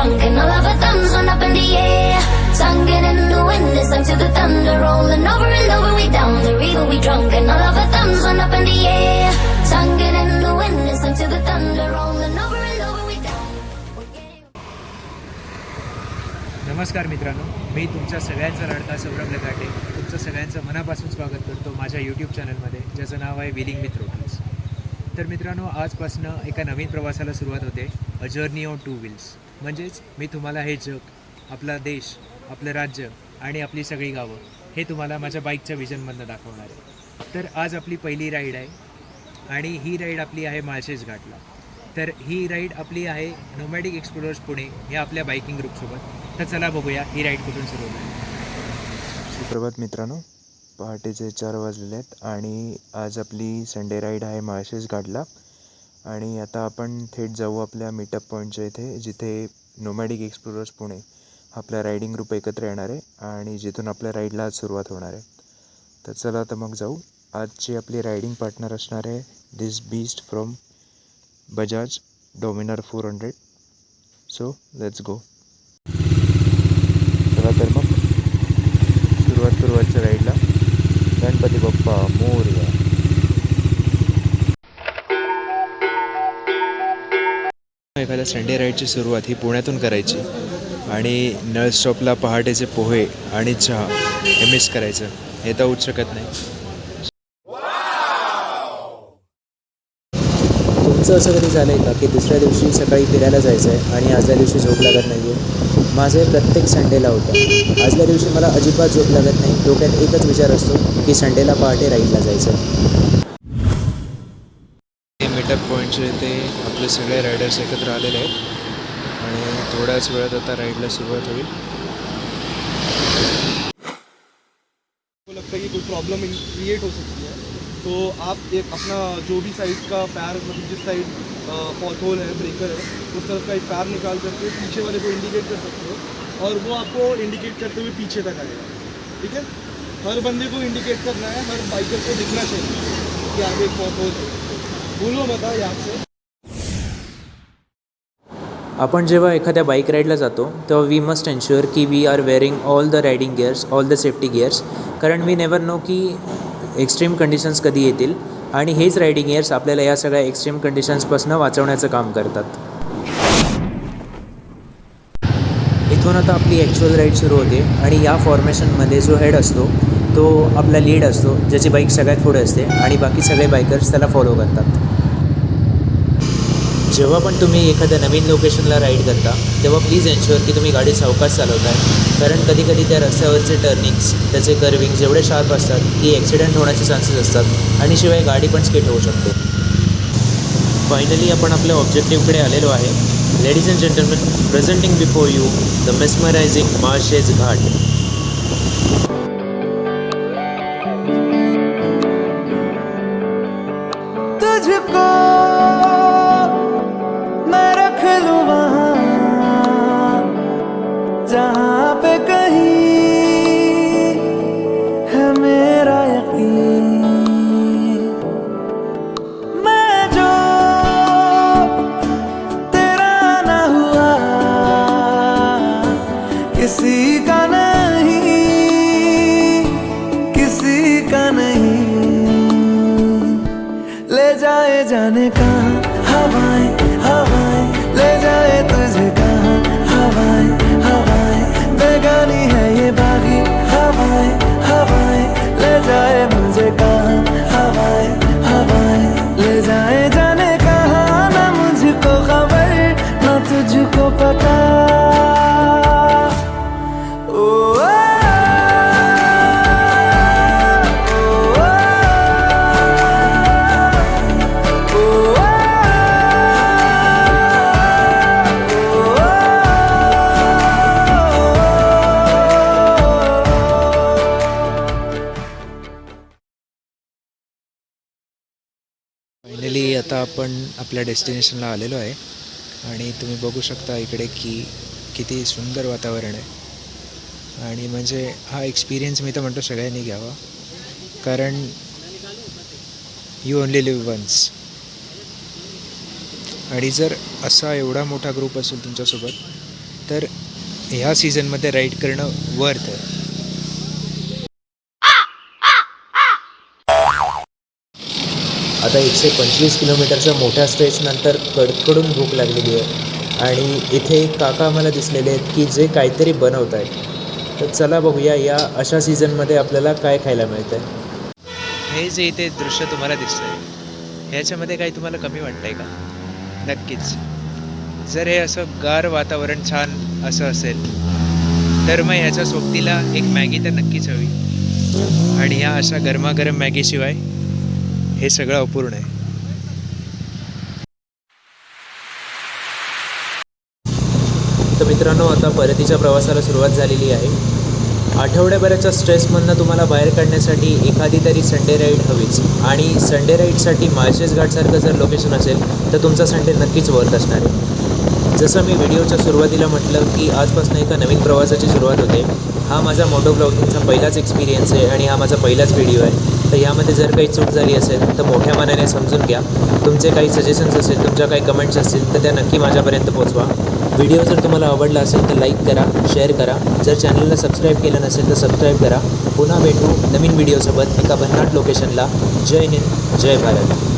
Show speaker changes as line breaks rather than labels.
drunk and all of our thumbs went up in the air. Singing in the wind, listening to the thunder rolling over and over. We down the river, we drunk and all of our thumbs went up in the air. Singing in the wind, listening to the thunder rolling over and over. We down.
नमस्कार मित्रांनो मी तुमच्या सगळ्यांचा लाडका सौरभ लगाटे तुमचं सगळ्यांचं मनापासून स्वागत करतो माझ्या यूट्यूब चॅनलमध्ये ज्याचं नाव आहे विलिंग विथ रोटल्स तर मित्रांनो आजपासनं एका नवीन प्रवासाला सुरुवात होते. A journey on two wheels म्हणजेच मी तुम्हाला हे जग आपला देश आपलं राज्य आणि आपली सगळी गावं हे तुम्हाला माझ्या बाईकच्या विजनमधनं दाखवणार आहे. तर आज आपली पहिली राईड आहे आणि ही राईड आपली आहे माळशेज घाटला. तर ही राईड आपली आहे नोमॅटिक एक्सप्लोरर्स पुणे या आपल्या बाईकिंग ग्रुपसोबत तर चला बघूया ही राईड कुठून सुरू होत
सुप्रभात मित्रांनो. पहाटेचे चार वाजलेले आहेत आणि आज आपली संडे राईड आहे माळशेज गाडला आणि आता आपण थेट जाऊ आपल्या मीटअप पॉईंटच्या इथे जिथे नोमॅडिक एक्सप्लोरर्स पुणे आपला रायडिंग ग्रुप एकत्र येणार आहे आणि जिथून आपल्या राईडला आज सुरुवात होणार आहे. तर चला तर मग जाऊ. आजची आपली रायडिंग पार्टनर असणार आहे this beast from Bajaj Dominar four hundred so let's go चला तर मग सुरुवात सुरुवातच्या राईडला गणपती बाप्पा मोरया. एखाद्या संडे राईडची सुरुवात ही पुण्यातून करायची आणि नळ स्टॉपला पहाटेचे पोहे आणि चहा हे मिस करायचं. हे तर होऊच शकत नाही.
तुमचं असं कधी झालं आहे का की दुसऱ्या दिवशी सकाळी फिरायला जायचं आहे आणि आजल्या दिवशी झोप लागत नाही आहे माझे प्रत्येक संडेला होतं. आजल्या दिवशी मला अजिबात झोप लागत नाही. डोक्यात एकच विचार असतो की संडेला पहाटे राईडला जायचं.
मीटअप पॉईंटचे ते आपले सगळे रायडर्स एकत्र आलेले आहेत. आणि थोड्याच वेळात आता राईडला सुरुवात होईल.
को लगता है कि कोई प्रॉब्लम क्रिएट हो सकती है? तो आप एक अपना जो भी साइड का पैर मतलब जिस साइड पॉथोल है ब्रेकर है उस तरफ का एक पैर निकाल करके पीछे वाले को इंडिकेट कर सकते हो और वो आपको इंडिकेट करते हुए पीछे तक आएगा। ठीक है? हर बंदे को इंडिकेट करना है हर बाइकर को दिखना चाहिए कि आगे एक पॉथोल है। भूलो बताओ याद से।
आपण जेव्हा एखाद्या बाईक राईडला जातो तेव्हा वी मस्ट एन्श्युअर की we are wearing all the riding gears all the safety gears कारण वी नेवर नो की एक्स्ट्रीम कंडिशन्स कधी येतील? आणि हेच रायडिंग इयर्स आपल्याला या सगळ्या एक्स्ट्रीम कंडिशन्सपासून वाचवण्याचं काम करतात. इथून आता आपली ॲक्च्युअल राईड सुरू होते. आणि या फॉर्मेशनमध्ये जो हेड असतो तो आपला लीड असतो ज्याची बाईक सगळ्यात पुढे असते. आणि बाकी सगळे बायकर्स त्याला फॉलो करतात. जेव्हा पण तुम्ही एखाद्या नवीन लोकेशनला राईड करता तेव्हा प्लीज एन्श्युअर की तुम्ही गाडी सावकाश चालवताय. कारण कधी कधी त्या रस्त्यावरचे टर्निंग्स त्याचे कर्विंग्स एवढे शार्प असतात की ॲक्सिडेंट होण्याचे चान्सेस असतात आणि शिवाय गाडी पण स्किट होऊ शकते. फायनली आपण आपल्या ऑब्जेक्टिव्हकडे आलेलो आहे. Ladies and gentleman presenting before you the mesmerising Malshej Ghat
किसी का नहीं किसी का नहीं। ले जाए जाने का हवाएं
फायनली आता आपण आपल्या डेस्टिनेशनला आलेलो आहे. आणि तुम्ही बघू शकता इकडे की किती सुंदर वातावरण आहे. आणि म्हणजे हा एक्सपिरियन्स मी तर म्हणतो सगळ्यांनी घ्यावा. कारण यू ओनली लिव्ह वन्स आणि जर असा एवढा मोठा ग्रुप असेल तुमच्यासोबत तर ह्या सीझनमध्ये राईड करणं वर्थ आहे.
आता एकशे पंचवीस किलोमीटरच्या मोठ्या स्ट्रेचनंतर कडकडून भूक लागलेली आहे. आणि इथे काका आम्हाला दिसलेले आहेत की जे काहीतरी बनवत आहेत. तर चला बघूया या अशा सीझनमध्ये आपल्याला काय खायला मिळतं आहे
हे जे इथे दृश्य तुम्हाला दिसतं आहे ह्याच्यामध्ये काही तुम्हाला कमी वाटतंय का? नक्कीच. जर हे असं गार वातावरण छान असं असेल तर मग ह्याच्या सोबतीला एक मॅगी तर नक्कीच हवी. आणि ह्या अशा गरमागरम मॅगीशिवाय हे सगळं अपूर्ण आहे.
तर मित्रांनो आता परतीच्या प्रवासाला सुरुवात झालेली आहे. आठवड्याभराच्या स्ट्रेसमधनं तुम्हाला बाहेर काढण्यासाठी एखादी तरी संडे राईड हवीच. आणि संडे राईडसाठी माळशेज घाटसारखं जर लोकेशन असेल तर तुमचा संडे नक्कीच वर्थ असणार आहे. जसं मी व्हिडिओच्या सुरुवातीला म्हटलं की आजपासून एका नवीन प्रवासाची सुरुवात होते. हा माझा मोटो ब्लॉगिंगचा पहिलाच एक्सपिरियन्स आहे आणि हा माझा पहिलाच व्हिडिओ आहे. तर यामध्ये जर काही चूक झाली असेल तर मोठ्या मनाने समजून घ्या. तुमचे काही सजेशन्स असेल तुमच्या काही कमेंट्स असतील तर त्या नक्की माझ्यापर्यंत पोचवा व्हिडिओ जर तुम्हाला आवडला असेल तर लाईक करा शेअर करा. जर चॅनलला सबस्क्राईब केलं नसेल तर सबस्क्राईब करा. पुन्हा भेटू नवीन व्हिडिओसोबत एका भन्नाट लोकेशनला जय हिंद जय भारत.